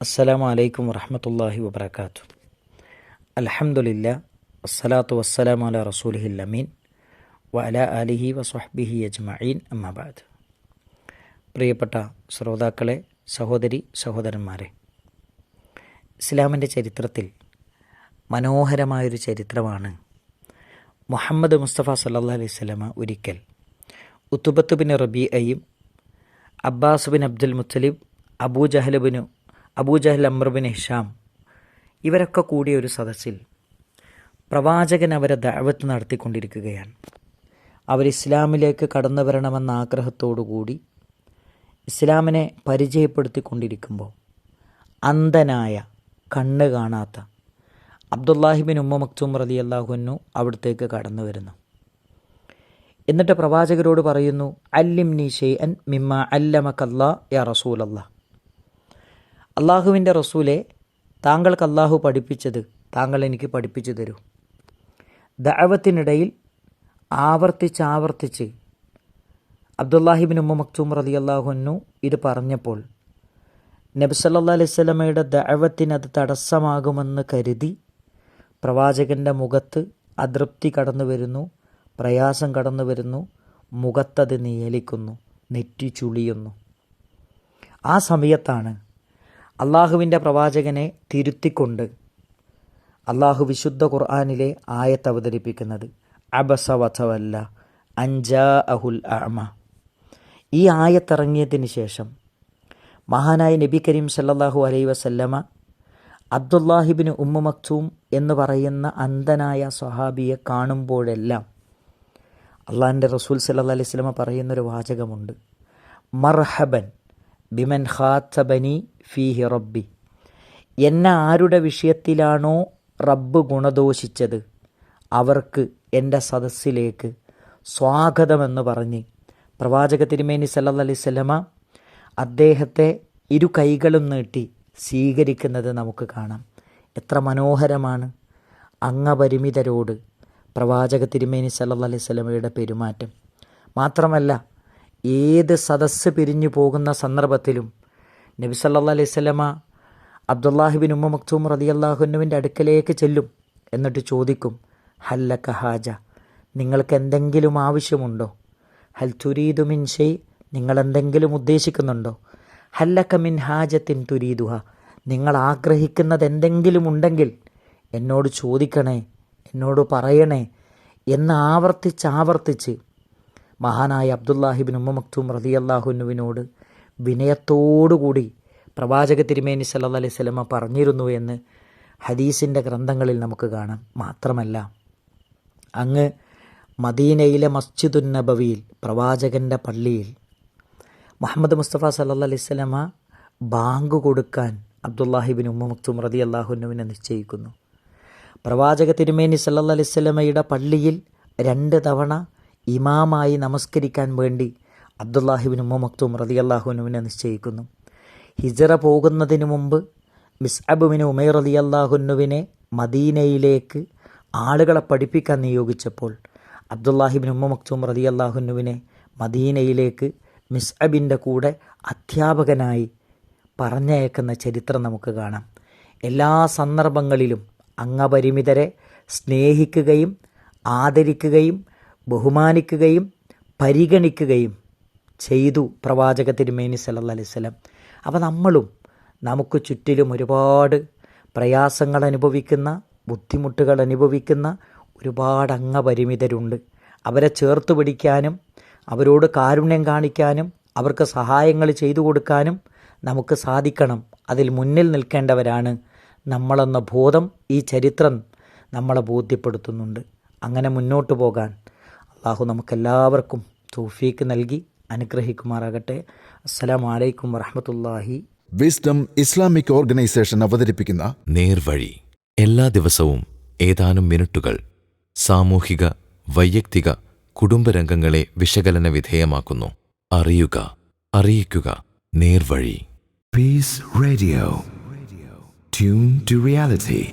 അസ്സലാമു അലൈക്കും വറഹമത്തല്ലാഹി വബർക്കാത്തു അലഹമുല്ല വസ്സലാത്തു വസ്സലാം അല റസൂലിഹിൽ അമീൻ വ അല അലിഹി വസ്വഹ്ബിഹി അജ്മഈൻ അമ്മാബാദ് പ്രിയപ്പെട്ട ശ്രോതാക്കളെ സഹോദരി സഹോദരന്മാരെ ഇസ്ലാമിന്റെ ചരിത്രത്തിൽ മനോഹരമായൊരു ചരിത്രമാണ് മുഹമ്മദ് മുസ്തഫ സല്ലാ അലൈഹി സ്വലമ ഒരിക്കൽ ഉത്തുബത്ത് ബിൻ റബി അയ്യും Abbas bin Abdul Muttalib Abu Binu Abu Jahl Amr bin Hisham ഇവരൊക്കെ കൂടിയ ഒരു സദസ്സിൽ പ്രവാചകൻ അവരെ ദഅവത്ത് നടത്തിക്കൊണ്ടിരിക്കുകയാണ്. അവർ ഇസ്ലാമിലേക്ക് കടന്നു വരണമെന്ന ആഗ്രഹത്തോടുകൂടി ഇസ്ലാമിനെ പരിചയപ്പെടുത്തിക്കൊണ്ടിരിക്കുമ്പോൾ അന്ധനായ കണ്ണ് കാണാത്ത അബ്ദുല്ലാഹിബിൻ ഉമ്മ മക്തൂം റലി അള്ളാഹുന്നു അവിടത്തേക്ക് കടന്നു വരുന്നു. എന്നിട്ട് പ്രവാചകരോട് പറയുന്നു അല്ലിം നീ ഷെയ്അൻ മിമ്മ അല്ലമക്കല്ലാ യാ റസൂലല്ലാ. അള്ളാഹുവിന്റെ റസൂലെ താങ്കൾക്ക് അള്ളാഹു പഠിപ്പിച്ചത് താങ്കൾ എനിക്ക് പഠിപ്പിച്ചു തരൂ. ദഅവത്തിനിടയിൽ ആവർത്തിച്ചാവർത്തിച്ച് അബ്ദുല്ലാഹിബിൻ ഉമ്മ മക്തൂം റതി അള്ളാഹുന്നു ഇത് പറഞ്ഞപ്പോൾ അലൈഹി സ്വലമയുടെ ദഅവത്തിന് അത് തടസ്സമാകുമെന്ന് കരുതി പ്രവാചകന്റെ മുഖത്ത് അതൃപ്തി കടന്നു വരുന്നു പ്രയാസം കടന്നു വരുന്നു മുഖത്തത് നിയലിക്കുന്നു നെറ്റി ചുളിയുന്നു. ആ സമയത്താണ് അള്ളാഹുവിന്റെ പ്രവാചകനെ തിരുത്തിക്കൊണ്ട് അള്ളാഹു വിശുദ്ധ ഖുർആാനിലെ ആയത്ത് അവതരിപ്പിക്കുന്നത്. അബസ വസവല്ല അഞ്ചാ അഹുൽ അമ ഈ ആയത്തിറങ്ങിയതിന് ശേഷം മഹാനായ നബി കരീം സല്ലാഹു അലൈ വസല്ലമ അബ്ദുല്ലാഹിബിന് ഉമ്മ മക്തൂം എന്ന് പറയുന്ന അന്ധനായ സ്വഹാബിയെ കാണുമ്പോഴെല്ലാം അള്ളാഹിന്റെ റസൂൽ സല്ലാ അലൈഹി സ്വലമ പറയുന്നൊരു വാചകമുണ്ട്. മർഹബൻ ബിമൻ ഖാത്തബനി ഫീഹി റബ്ബി. എന്നെ ആരുടെ വിഷയത്തിലാണോ റബ്ബ് ഗുണദോഷിച്ചത്? അവർക്ക് എന്റെ സദസ്സിലേക്ക് സ്വാഗതമെന്ന് പറഞ്ഞ് പ്രവാചക തിരുമേനി സല്ലാ അലൈഹി സ്വലമ അദ്ദേഹത്തെ ഇരു കൈകളും നീട്ടി സ്വീകരിക്കുന്നത് നമുക്ക് കാണാം. എത്ര മനോഹരമാണ് അംഗപരിമിതരോട് പ്രവാചക തിരുമേനി സല്ലാ അലൈഹി സ്വലമയുടെ പെരുമാറ്റം. മാത്രമല്ല ഏത് സദസ്സ് പിരിഞ്ഞു പോകുന്ന സന്ദർഭത്തിലും നബി സല്ലാ അലൈഹി സ്വലമ അബ്ദുല്ലാഹിബിൻ ഉമ്മ മക്തൂം റതി അള്ളാഹുനുവിന്റെ അടുക്കലേക്ക് ചെല്ലും എന്നിട്ട് ചോദിക്കും ഹല്ല കഹാജ നിങ്ങൾക്ക് എന്തെങ്കിലും ആവശ്യമുണ്ടോ? ഹൽ തുരീദു മിൻ ഷെയ് നിങ്ങൾ എന്തെങ്കിലും ഉദ്ദേശിക്കുന്നുണ്ടോ? ഹല്ലക്ക മിൻ ഹാജത്തിൻ തുരീദുഹ? നിങ്ങൾ ആഗ്രഹിക്കുന്നത് എന്തെങ്കിലും ഉണ്ടെങ്കിൽ എന്നോട് ചോദിക്കണേ എന്നോട് പറയണേ എന്ന് ആവർത്തിച്ച് ആവർത്തിച്ച് മഹാനായ അബ്ദുല്ലാഹിബിൻ ഉമ്മ മക്തൂം റതി അള്ളാഹുനുവിനോട് വിനയത്തോടുകൂടി പ്രവാചക തിരുമേനി സല്ലാ അലൈഹി സ്വലമ പറഞ്ഞിരുന്നു എന്ന് ഹദീസിന്റെ ഗ്രന്ഥങ്ങളിൽ നമുക്ക് കാണാം. മാത്രമല്ല അങ്ങ് മദീനയിലെ മസ്ജിദുൻ നബവിയിൽ പ്രവാചകന്റെ പള്ളിയിൽ മുഹമ്മദ് മുസ്തഫ സല്ലാ സ്വലമ ബാങ്ക് കൊടുക്കാൻ അബ്ദുല്ലാഹിബിൻ ഉമ്മ മക്തൂം റതി അള്ളാഹുനുവിനെ നിശ്ചയിക്കുന്നു. പ്രവാചക തിരുമേനി സല്ലാ സ്വലമയുടെ പള്ളിയിൽ രണ്ട് തവണ ഇമാമായി നമസ്കരിക്കാൻ വേണ്ടി അബ്ദുല്ലാഹിബിൻ ഉമ്മ മക്തൂം റതി അള്ളാഹുനുവിനെ നിശ്ചയിക്കുന്നു. ഹിജറ പോകുന്നതിന് മുമ്പ് മിസ്അബുവിന് ഉമേർ അലി അള്ളാഹുനുവിനെ മദീനയിലേക്ക് ആളുകളെ പഠിപ്പിക്കാൻ നിയോഗിച്ചപ്പോൾ അബ്ദുല്ലാഹിബിൻ ഉമ്മ മക്തൂം റതി അള്ളാഹുനുവിനെ മദീനയിലേക്ക് മിസ്അബിന്റെ കൂടെ അധ്യാപകനായി പറഞ്ഞയക്കുന്ന ചരിത്രം നമുക്ക് കാണാം. എല്ലാ സന്ദർഭങ്ങളിലും അംഗപരിമിതരെ സ്നേഹിക്കുകയും ആദരിക്കുകയും ബഹുമാനിക്കുകയും പരിഗണിക്കുകയും ചെയ്തു പ്രവാചക തിരുമേനി സല്ല അലൈഹി സ്വലം അപ്പോൾ നമ്മളും നമുക്ക് ചുറ്റിലും ഒരുപാട് പ്രയാസങ്ങൾ അനുഭവിക്കുന്ന ബുദ്ധിമുട്ടുകൾ അനുഭവിക്കുന്ന ഒരുപാട് അംഗപരിമിതരുണ്ട്. അവരെ ചേർത്ത് പിടിക്കാനും അവരോട് കാരുണ്യം കാണിക്കാനും അവർക്ക് സഹായങ്ങൾ ചെയ്തു കൊടുക്കാനും നമുക്ക് സാധിക്കണം. അതിൽ മുന്നിൽ നിൽക്കേണ്ടവരാണ് നമ്മളെന്ന ബോധം ഈ ചരിത്രം നമ്മളെ ബോധ്യപ്പെടുത്തുന്നുണ്ട്. അങ്ങനെ മുന്നോട്ട് പോകാൻ അള്ളാഹു നമുക്കെല്ലാവർക്കും തൗഫീക്ക് നൽകി അനുഗ്രഹിക്കുമാറാകട്ടെ. അസ്സലാമു വലൈക്കും വറഹമത്തല്ലാഹി വിസ്ഡം ഇസ്ലാമിക് ഓർഗനൈസേഷൻ അവതരിപ്പിക്കുന്ന നേർവഴി. എല്ലാ ദിവസവും ഏതാനും മിനിറ്റുകൾ സാമൂഹിക വൈയക്തിക കുടുംബരംഗങ്ങളെ വിശകലന വിധേയമാക്കുന്നു. അറിയുക അറിയിക്കുക. നേർവഴി. Peace radio tune to reality.